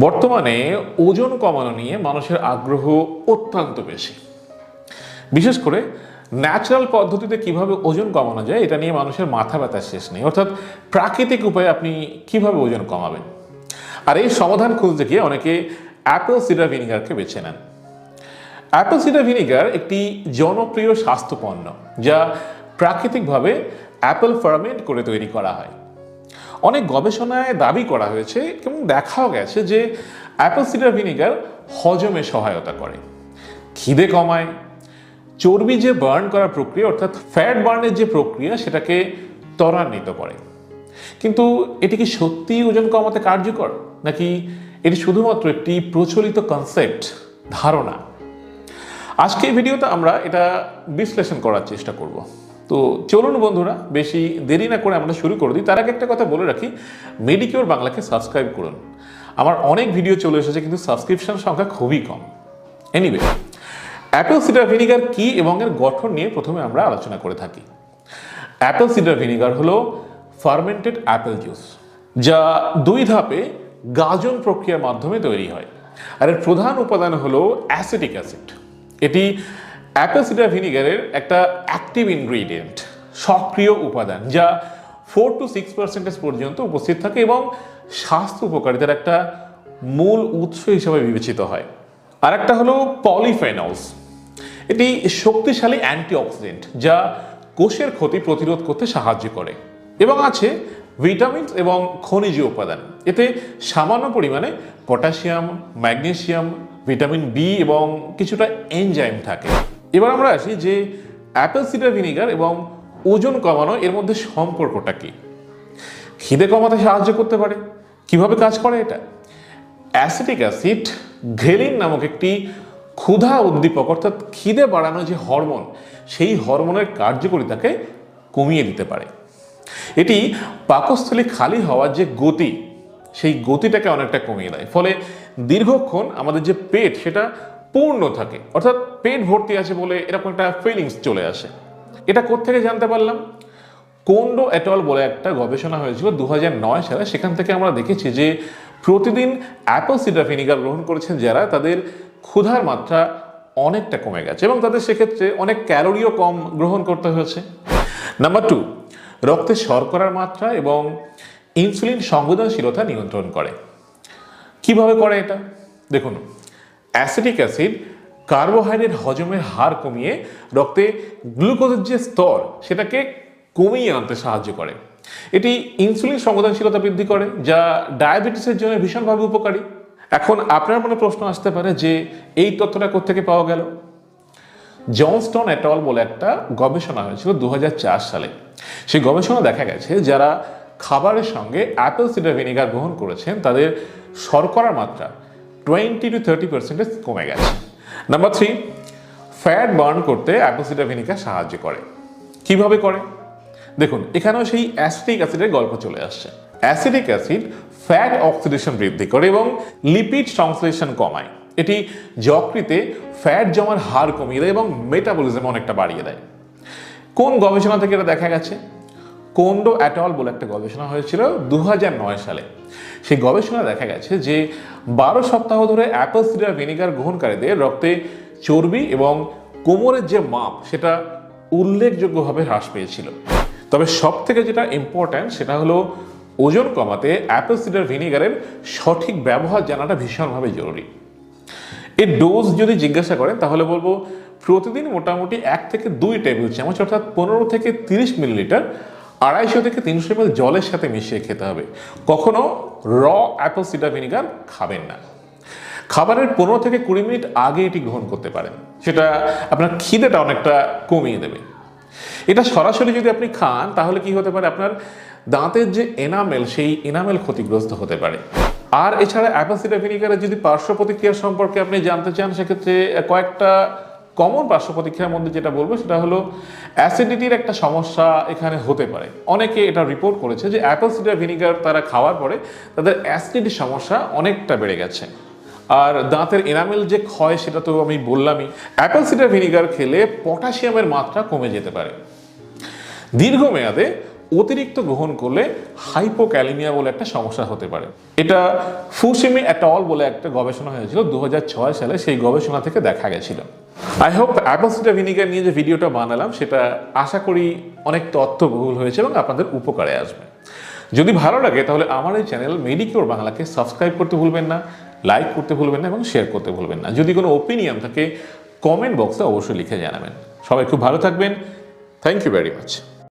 বর্তমানে ওজন কমানো নিয়ে মানুষের আগ্রহ অত্যন্ত বেশি। বিশেষ করে ন্যাচারাল পদ্ধতিতে কীভাবে ওজন কমানো যায়, এটা নিয়ে মানুষের মাথা ব্যথার শেষ নেই। অর্থাৎ প্রাকৃতিক উপায়ে আপনি কীভাবে ওজন কমাবেন? আর এই সমাধান খুঁজতে গিয়ে অনেকে অ্যাপেল সিডার ভিনিগারকে বেছে নেন। অ্যাপেল সিডার ভিনিগার একটি জনপ্রিয় স্বাস্থ্য পণ্য যা প্রাকৃতিকভাবে অ্যাপেল ফার্মেন্ট করে তৈরি করা হয়। অনেক গবেষণায় দাবি করা হয়েছে এবং দেখাও গেছে যে অ্যাপেল সিডার ভিনিগার হজমে সহায়তা করে, খিদে কমায়, চর্বি যে বার্ন করার প্রক্রিয়া, অর্থাৎ ফ্যাট বার্নের যে প্রক্রিয়া, সেটাকে ত্বরান্বিত করে। কিন্তু এটি কি সত্যিই ওজন কমাতে কার্যকর? নাকি এটি শুধুমাত্র একটি প্রচলিত কনসেপ্ট ধারণা? আজকে এই ভিডিওতে আমরা এটা বিশ্লেষণ করার চেষ্টা করব। তো চলুন বন্ধুরা, বেশি দেরি না করে আমরা শুরু করে দিই। তার আগে একটা কথা বলে রাখি মেডিকিওর বাংলাকে সাবস্ক্রাইব করুন। আমার অনেক ভিডিও চলে এসেছে, কিন্তু সাবস্ক্রিপশন সংখ্যা খুবই কম। এনিওয়ে অ্যাপেল সিডার ভিনিগার কী এবং এর গঠন নিয়ে প্রথমে আমরা আলোচনা করে থাকি। অ্যাপেল সিডার ভিনিগার হলো ফার্মেন্টেড অ্যাপেল জুস যা দুই ধাপে গাজন প্রক্রিয়ার মাধ্যমে তৈরি হয়। আর এর প্রধান উপাদান হলো অ্যাসিটিক অ্যাসিড এটি অ্যাপেল সিডার ভিনিগারের একটা অ্যাক্টিভ ইনগ্রিডিয়েন্ট সক্রিয় উপাদান, যা ফোর টু সিক্স পার্সেন্টেজ পর্যন্ত উপস্থিত থাকে এবং স্বাস্থ্য উপকারিতার একটা মূল উৎস হিসেবে বিবেচিত হয়। আর একটা হলো পলিফেনলস এটি শক্তিশালী অ্যান্টিঅক্সিডেন্ট যা কোষের ক্ষতি প্রতিরোধ করতে সাহায্য করে এবং আছে ভিটামিন এবং খনিজ উপাদান। এতে সামান্য পরিমাণে পটাশিয়াম ম্যাগনেসিয়াম ভিটামিন বি এবং কিছুটা এনজাইম থাকে। এবার আমরা আসি যে অ্যাপেল সিডার ভিনিগার এবং ওজন কমানো এর মধ্যে সম্পর্কটা কি? খিদে কমাতে সাহায্য করতে পারে। কীভাবে কাজ করে এটা? অ্যাসিটিক অ্যাসিড ঘেলিন নামক একটি ক্ষুধা উদ্দীপক, অর্থাৎ খিদে বাড়ানো যে হরমোন, সেই হরমোনের কার্যকারিতাকে কমিয়ে দিতে পারে। এটি পাকস্থলী খালি হওয়ার যে গতি, সেই গতিটাকে অনেকটা কমিয়ে দেয়। ফলে দীর্ঘক্ষণ আমাদের যে পেট, সেটা পূর্ণ থাকে। অর্থাৎ পেট ভর্তি আছে বলে এরকম একটা ফিলিংস চলে আসে। এটা কোত্থেকে জানতে পারলাম? কোন্ডো অ্যাটল বলে একটা গবেষণা হয়েছিল দু হাজার নয় সালে। সেখান থেকে আমরা দেখেছি যে প্রতিদিন অ্যাপল সিডার ভিনিগার গ্রহণ করেছেন যারা, তাদের ক্ষুধার মাত্রা অনেকটা কমে গেছে এবং তাদের সেক্ষেত্রে অনেক ক্যালোরিও কম গ্রহণ করতে হয়েছে। নাম্বার টু রক্তে শর্করার মাত্রা এবং ইনসুলিন সংবেদনশীলতা নিয়ন্ত্রণ করে। কীভাবে করে এটা? দেখুন অ্যাসিটিক অ্যাসিড কার্বোহাইড্রেট হজমের হার কমিয়ে রক্তে গ্লুকোজের যে স্তর, সেটাকে কমিয়ে আনতে সাহায্য করে। এটি ইনসুলিন সংবেদনশীলতা বৃদ্ধি করে, যা ডায়াবেটিসের জন্য ভীষণভাবে উপকারী। এখন আপনার মনে প্রশ্ন আসতে পারে যে, এই তথ্যটা কোথেকে পাওয়া গেল? জনস্টন অ্যাটল বলে একটা গবেষণা হয়েছিল দু হাজার চার সালে। সেই গবেষণা দেখা গেছে, যারা খাবারের সঙ্গে অ্যাপেল সিডার ভিনেগার গ্রহণ করেছেন, তাদের শর্করার মাত্রা টোয়েন্টি টু থার্টি পার্সেন্টেজ কমে গেছে। নাম্বার থ্রি ফ্যাট বার্ন করতে ভিনেগার সাহায্য করে। কীভাবে করে? দেখুন, এখানেও সেই অ্যাসিটিক অ্যাসিডের গল্প চলে আসছে। অ্যাসিডিক অ্যাসিড ফ্যাট অক্সিডেশন বৃদ্ধি করে এবং লিপিড সংশ্লেষণ কমায়। এটি যকৃতে ফ্যাট জমার হার কমিয়ে দেয় এবং মেটাবলিজম অনেকটা বাড়িয়ে দেয়। কোন গবেষণা থেকে এটা দেখা গেছে? কোন্ডো অ্যাটল বলে একটা গবেষণা হয়েছিল দু হাজার নয় সালে। সেই গবেষণা দেখা গেছে যে বারো সপ্তাহ ধরে অ্যাপল সিডার ভিনিগার গ্রহণকারীদের রক্তে চর্বি এবং কোমরের যে মাপ, সেটা উল্লেখযোগ্যভাবে হ্রাস পেয়েছিল। তবে সব থেকে যেটা ইম্পর্ট্যান্ট সেটা হলো ওজন কমাতে অ্যাপেল সিডার ভিনিগারের সঠিক ব্যবহার জানাটা ভীষণভাবে জরুরি। এর ডোজ যদি জিজ্ঞাসা করেন, তাহলে বলব প্রতিদিন মোটামুটি এক থেকে দুই টেবিল চামচ, অর্থাৎ পনেরো থেকে তিরিশ মিলিলিটার আড়াইশো থেকে তিনশো এমএল জলের সাথে মিশিয়ে খেতে হবে। কখনো র অ্যাপেল সিডার ভিনিগার খাবেন না। খাবারের পনেরো থেকে কুড়ি মিনিট আগে এটি গ্রহণ করতে পারেন। সেটা আপনার খিদেটা অনেকটা কমিয়ে দেবে। এটা সরাসরি যদি আপনি খান, তাহলে কি হতে পারে? আপনার দাঁতের যে এনামেল সেই এনামেল ক্ষতিগ্রস্ত হতে পারে। আর এছাড়া অ্যাপেল সিডার ভিনিগারের যদি পার্শ্ব প্রতিক্রিয়া সম্পর্কে আপনি জানতে চান, সেক্ষেত্রে কয়েকটা কমন পার্শ্ব প্রতিক্রিয়ার মধ্যে যেটা বলব সেটা হলো অ্যাসিডিটির একটা সমস্যা এখানে হতে পারে। অনেকে এটা রিপোর্ট করেছে যে অ্যাপেল সিডার ভিনিগার তারা খাওয়ার পরে তাদের অ্যাসিডিটির সমস্যা অনেকটা বেড়ে গেছে। আর দাঁতের এনামেল যে ক্ষয় সেটা তো আমি বললামই অ্যাপেল সিডার ভিনিগার খেলে পটাশিয়ামের মাত্রা কমে যেতে পারে। দীর্ঘমেয়াদে অতিরিক্ত গ্রহণ করলে হাইপোক্যালিমিয়া বলে একটা সমস্যা হতে পারে। এটা ফুসিমি অ্যাটল বলে একটা গবেষণা হয়েছিল দু হাজার ছয় সালে, সেই গবেষণা থেকে দেখা গেছিল। I hope apple cider vinegar নিয়ে যে ভিডিওটা বানালাম, সেটা আশা করি অনেক তথ্যবহুল হয়েছে এবং আপনাদের উপকারে আসবে। যদি ভালো লাগে, তাহলে আমার এই চ্যানেল মেডিকিওর বাংলাকে সাবস্ক্রাইব করতে ভুলবেন না, লাইক করতে ভুলবেন না এবং শেয়ার করতে ভুলবেন না। যদি কোনো ওপিনিয়ন থাকে কমেন্ট বক্সে অবশ্যই লিখে জানাবেন। সবাই খুব ভালো থাকবেন। Thank you very much